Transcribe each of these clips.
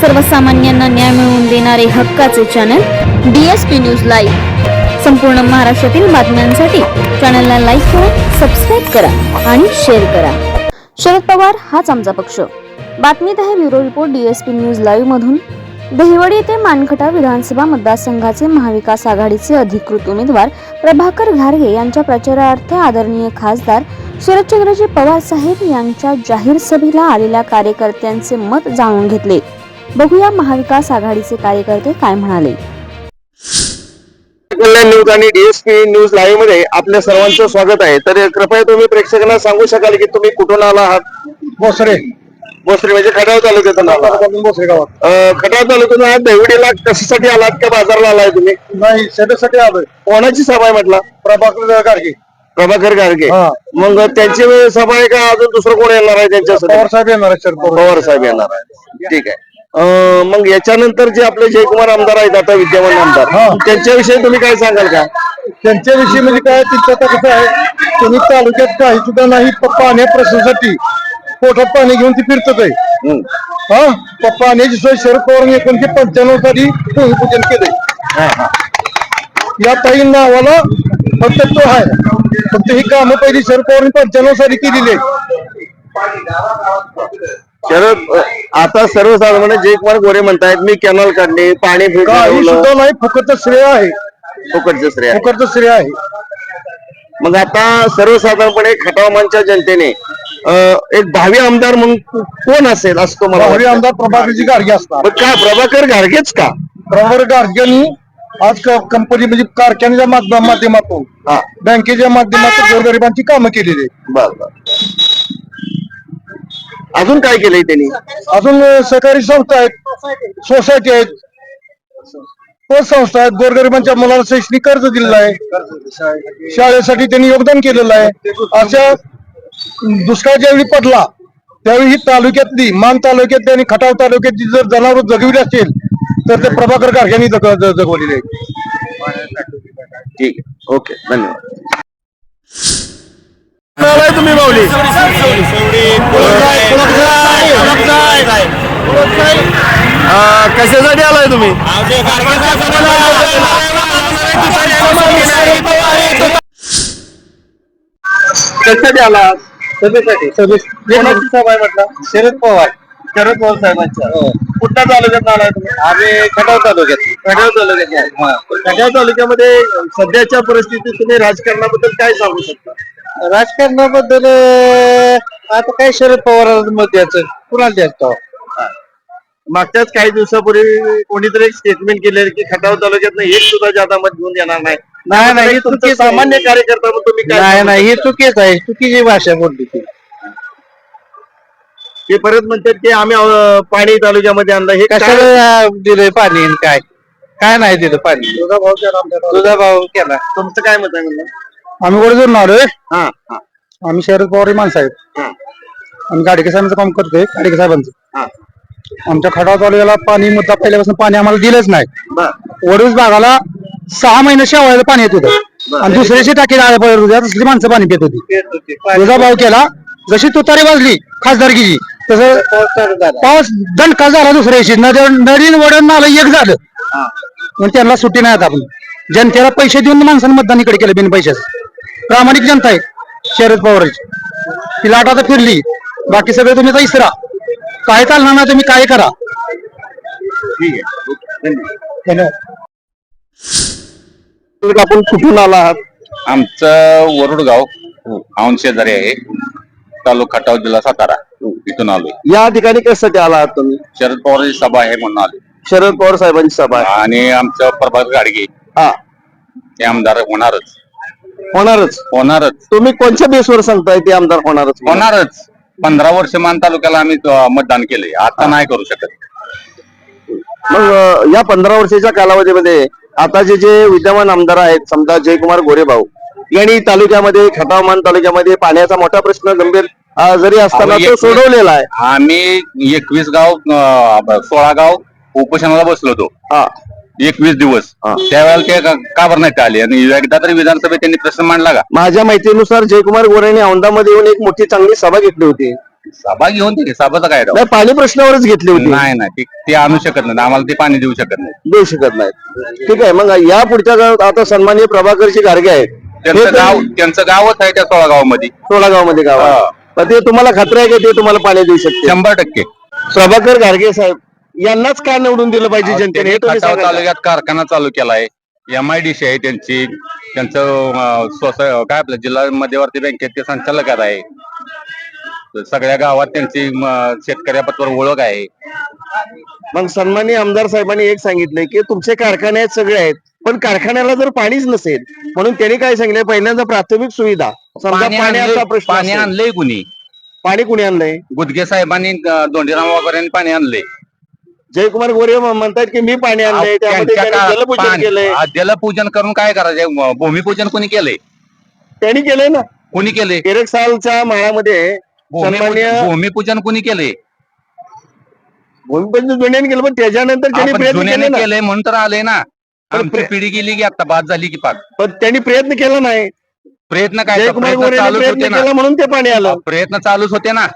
सर्वसामान्यांना न्याय मिळवून देणारे हक्काचे चॅनल डीएसपी न्यूज लाईव्ह संपूर्ण महाराष्ट्रातील बातम्यांसाठी चॅनलला लाईक करा सबस्क्राईब करा आणि शेअर करा. शरद पवार हाच आमचा पक्ष. बातमीत आहे bureau report DSP news live मधून. दहिवडी येथे मानखटा विधानसभा मतदारसंघाचे महाविकास आघाडीचे अधिकृत उमेदवार प्रभाकर घारगे यांच्या प्रचारार्थ आदरणीय खासदार शरदचंद्रजी पवार साहेब यांच्या जाहीर सभेला आलेल्या कार्यकर्त्यांचे मत जाणून घेतले. बघूया महाविकास आघाडीचे कार्यकर्ते काय म्हणाले. कल्याण न्यूज आणि डीएसपी न्यूज लाईव्हमध्ये आपल्या सर्वांचं स्वागत आहे. तर कृपया तुम्ही प्रेक्षकांना सांगू शकाल की तुम्ही कुठून आला आहात? भोसरे. भोसरी म्हणजे खटाव तालुक्यातून आला. भोसरे गावात अं, खटाव तालुक्यातून आहात. दहिवडीला कशासाठी आलात का बाजारला आलाय तुम्ही? नाही सभेसाठी आलोय. कोणाची सभा आहे म्हटलं? प्रभाकर गाडगे. प्रभाकर गाडगे. हा. मग त्यांची सभा आहे का अजून दुसरं कोण येणार आहे त्यांच्यासाठी? पवार साहेब येणार आहेत शरद पवार. पवार साहेब येणार आहे ठीक आहे. मग याच्यानंतर जे आपले जयकुमार आमदार आहेत आता विद्यमान आमदार हा. त्यांच्याविषयी तुम्ही काय सांगाल का त्यांच्याविषयी म्हणजे काय त्यांचं आता कसं आहे त्यांनी तालुक्यात काही सुद्धा नाही पाण्या प्रश्नासाठी पोटात पाणी घेऊन ती फिरतच आहे. हा पाण्याची सोय शरद पवारांनी एकोणीशे पंच्याण्णव साली भूमिपूजन केलंय. या ताई नावाला फक्त तो आहे फक्त ही कामं पहिली शरद पवारांनी पंच्याण्णव साली केलेली आहे शरद आता सर्वसाधारण जयकुमार गोरे म्हणतायत मी कॅनल काढले पाणी काही फिरवलं सुद्धा नाही फुकटचं श्रेय आहे. फुकटचं श्रेय आहे. फुकटचं श्रेय आहे. मग आता सर्वसाधारणपणे खटावमानच्या जनतेने अं, एक भावी आमदार म्हणून कोण असेल असं तुम्हाला भावी वाटतं? आमदार प्रभाकरजी गाडगे असणार मग काय प्रभाकर घारगेच का? प्रभाकर गाडगेंनी आज क- कंपनी म्हणजे कारखान्याच्या माध्य- माध्यमातून हा. बँकेच्या माध्यमातून गोरगरिबांची कामं केलेली आहेत. बर बर. अजून काय केलंय त्यांनी? अजून सहकारी संस्था आहेत. सोसायटी आहेत. पतसंस्था आहेत. गोरगरिबांच्या मुलाला शैक्षणिक कर्ज दिलेलं आहे. शाळेसाठी त्यांनी योगदान केलेलं आहे. अशा दुष्काळ ज्यावेळी पडला त्यावेळी ही तालुक्यातली मान तालुक्यातली आणि खटाव तालुक्यातली जर जनावर जगविली असेल तर ते प्रभाकर ज- जगवलेले आहेत. ठीक आहे. ओके. धन्यवाद. आलाय तुम्ही माऊली. अं, कशासाठी आलाय तुम्ही? कशासाठी आला? सभेसाठी. कोणाची सभा आहे म्हटलं? शरद पवार. शरद पवार साहेबांच्या कुठल्या तालुक्यात आलाय तुम्ही? आम्ही खटाव तालुक्यात. खड्याळ तालुक्यात. खड्याळ तालुक्यामध्ये सध्याच्या परिस्थितीत तुम्ही राजकारणाबद्दल काय सांगू शकता? राजकारणाबद्दल अं, आता काय शरद पवार मत द्यायचं? कुणाला द्यायचं मागच्याच काही दिवसापूर्वी कोणीतरी एक स्टेटमेंट केले की खटाव तालुक्यात एक सुद्धा जादा मत घेऊन येणार नाही. नाही नाही ही तुमचं चुकीच आहे. सामान्य कार्यकर्ता म्हणून तुम्ही काय नाही नाही ही चुकीच आहे. चुकीची भाषा बोलली ती. ते परत म्हणतात की आम्ही अं, पाणी तालुक्यामध्ये आणलं. हे काय? कशाला दिलंय पाणी आणि काय? काय नाही दिलं पाणी? तुझा भाव केला. तुमचं काय मत आहे म्हणलं? आम्ही वडजून आलोय हा हा. आम्ही शरद पवार माणसं आहेत. हा. आम्ही गाडगे साहेबांचं काम करतोय गाडगे साहेबांचं. हा. आमच्या खडाव तालुक्याला पाणी मुद्दा पहिल्यापासून पाणी आम्हाला दिलंच नाही. बर. वडूज भागाला सहा महिने शेवायला पाणी येत होतं. आणि दुसऱ्याची टाकी जायला पाहिजे होती तसली माणसं पाणी पित होती. तुझा भाव केला जशी तुतारी वाजली खासदारकीची तसं पाऊस दणका झाला दुसऱ्याशी नदी नदीन वडण नाला एक झालं. मग त्यांना सुट्टी नाही आता आपण. जनतेला पैसे देऊन माणसानं मतदान इकडे केलं बिन पैशाचं. प्रामाणिक जनता आहे शरद पवारची. ती लाट आता फिरली. बाकी सगळे तुम्ही इसरा. काय चालणार नाही तुम्ही काय करा. ठीक आहे. ओके, धन्यवाद. आपण कुठून आला आहात आमचं वरुड गाव औंध शेजारी आहे. तालुका खटाव जिल्हा सातारा. इथून आलोय. या ठिकाणी कशासाठी आला आहात तुम्ही? शरद पवारची सभा आहे म्हणून आले शरद पवार साहेबांची सभा आहे. आणि आमचं प्रभात गाडगे. हा. ते आमदार होणारच. होणारच. होणारच. तुम्ही कोणत्या बेसवर सांगताय ते आमदार होणारच? होणारच. पंधरा वर्ष मान तालुक्याला आम्ही अं, मतदान केलंय. आता नाही करू शकत. मग अं, या पंधरा वर्षाच्या कालावधीमध्ये आता जे जे विद्यमान आमदार आहेत समजा जयकुमार गोरेभाऊ यांनी तालुक्यामध्ये खटावमान तालुक्यामध्ये पाण्याचा मोठा प्रश्न गंभीर अं, जरी असताना अहो, तो एक- सोडवलेला आहे. आम्ही एकवीस गाव अं, सोळा गाव उपोषणाला बसलो होतो. हा. एकवीस दिवस. हा. त्यावेळेला ते का- का बरं नाही आले? आणि एकदा तरी विधानसभेत त्यांनी प्रश्न मांडला का? माझ्या माहितीनुसार जयकुमार गोरेने औंधामध्ये येऊन एक मोठी चांगली सभा घेतली होती. सभा घेऊन दिली सभाचा काय? नाही पाणी प्रश्नावरच घेतली होती. नाही नाही. ते- ते आणू शकत नाही. आम्हाला ते पाणी देऊ शकत नाही. देऊ शकत नाही. ठीक आहे. मग या पुढच्या काळात आता सन्माननीय प्रभाकरची गाडगे आहेत. हे त्यांचं तर गाव त्यांचं गावच आहे त्या सोळा गावामध्ये सोळा गावामध्ये गाव आहे. हा. पण ते तुम्हाला खात्री आहे की? ते तुम्हाला पाणी देऊ शकते शंभर टक्के. प्रभाकर गाडगे साहेब यांनाच का निवडून दिलं पाहिजे जनतेने? त्यांनी हे तुम्ही खटाव सांगा ना. तालुक्यात कारखाना चालू केलाय. एम आय डी सी आहे त्यांची. त्यांचं अं, काय आपलं जिल्हा मध्यवर्ती बँकेत ते संचालक आहे. सगळ्या गावात त्यांची म, शेतकऱ्यापत्र ओळख आहे. मग सन्माननीय आमदार साहेबांनी एक सांगितलंय की तुमचे कारखाने आहेत सगळे आहेत पण कारखान्याला जर पाणीच नसेल म्हणून त्यांनी काय सांगितलंय? पहिल्यांदा प्राथमिक सुविधा. समजा पाणी पाण्याचा आणलंय प्रश्न पाणी असेल. आणलंय कुणी? पाणी कुणी आणलंय? गुदगे साहेबांनी अं, दोंडीराम वाघोऱ्यांनी पाणी आणलंय. जयकुमार गोरे म्हणतात की मी पाणी आणलंय त्यामध्ये त्यांनी जलपूजन केलंय. जलपूजन करून काय करायचं? भूमिपूजन कोणी केलंय? त्यांनी केलंय ना. कोणी तेरेक सालच्या माळामध्ये भूमिपूजन भूमिपूजन कोणी केलंय? भूमिपती जुन्याने केलं पण त्याच्यानंतर त्यांनी जुन्याने केले केलंय म्हणून तर आलंय ना. आमची पिढी गेली की आता बाद झाली की पाक. पण त्यांनी प्रयत्न केला नाही. प्रयत्न काय? प्रयत्न केला म्हणून ते पाणी आलं. प्रयत्न चालूच होते ना.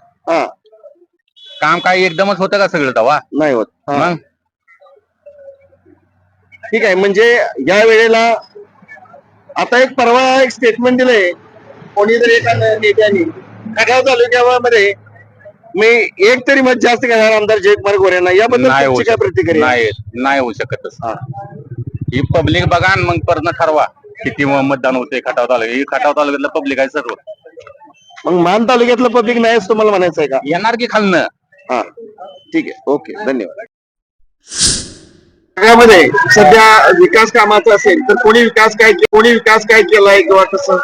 काम काय एकदमच होतं का सगळं तवा? नाही होत. हा. मग? ठीक आहे म्हणजे या वेळेला आता एक परवा एक स्टेटमेंट दिलंय कोणीतरी एका न- नेत्याने. खटाव तालुक्यामध्ये मी एक तरी मत जास्त घेणार आमदार जयकुमार गोरेंना याबद्दल नाही होऊ तुमची काय शकत. प्रतिक्रिया नाही नाही होऊ शकतच हा. ही पब्लिक बघा आणि मग परत ठरवा. किती म- मतदान होते खटाव तालुक्यात. ही खटाव तालुक्यातलं पब्लिक आहे सर्व. मग मान तालुक्यातलं पब्लिक नाही तुम्हाला म्हणायचं आहे का? येणार की खालनं? हा. ठीक आहे. ओके. धन्यवाद. सगळ्यामध्ये सध्या विकास कामाचा असेल तर कोणी विकास काय के- कोणी विकास काय केलाय किंवा कसं?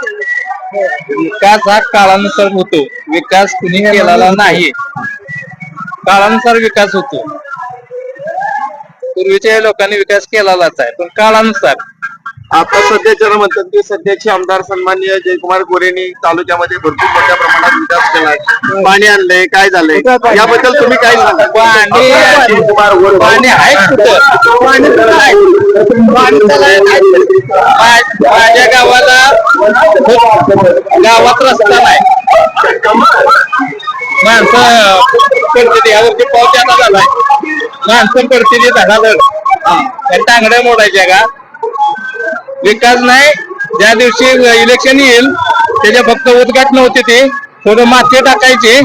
विकास हा काळानुसार होतो. विकास कुणी केलेला नाही. काळानुसार विकास होतो. पूर्वीच्या लोकांनी विकास केलेलाच आहे पण काळानुसार. आता सध्याच्या म्हणतात की सध्याचे आमदार सन्माननीय जयकुमार गोरेनी तालुक्यामध्ये भरपूर मोठ्या प्रमाणात विकास केलाय. पाणी आणलंय काय झालंय? याबद्दल तुम्ही काय सांगा? पाणी आहे. माझ्या गावाला गावात रस्ता नाही. माणसं पडते यावरती पाऊस झालाय. माणसं पडते ती झाडाला त्या टांगड्या मोडायच्या का? विकास नाही. ज्या दिवशी इलेक्शन येईल त्याच्या फक्त उद्घाटन होते ते. थोडं माती टाकायचे.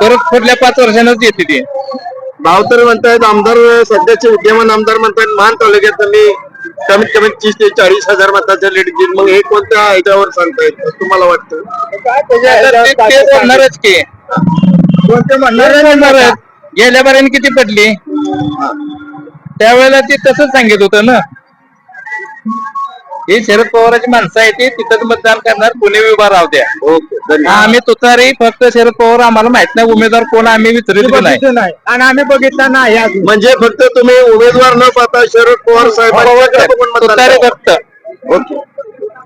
परत पुढल्या पाच वर्षांनाच येते ते. भाव तर म्हणतायत आमदार सध्याचे विद्यमान आमदार म्हणतायत मान तालुक्यात त्यांनी कमीत कमी तीस ते चाळीस हजार मताच्या लीड घेईल मग हे कोणत्या ह्याच्यावर सांगतायत? तुम्हाला वाटतं? ते- बोलणारच की. कोणत्या म्हणणारच म्हणणारच. गेल्या बारीने किती पडली? त्यावेळेला ते तसंच सांगित होतं ना. हे शरद पवाराची माणसं आहे ते तिथंच मतदान करणार पुणे उभा राहू द्या ओके धन्यवाद आम्ही तुतारी फक्त शरद पवार आम्हाला माहीत नाही उमेदवार कोण आम्ही विचारित नाही आणि आम्ही बघितला नाही म्हणजे फक्त तुम्ही उमेदवार न पाहता शरद पवार साहेबांच्या तुतारी करा. फक्त ओके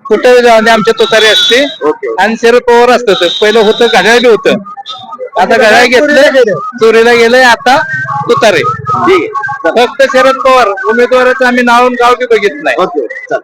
कुठे जाऊन आमच्या तुतारी असते ओके आणि शरद पवार असतं पहिलं होतं घड्याळ बी होतं आता घड्याळ घेतलं चोरीला गेलंय आता तुतारे ठीक आहे फक्त शरद पवार उमेदवाराचं आम्ही नाव गाव बी बघितलं नाही ओके चल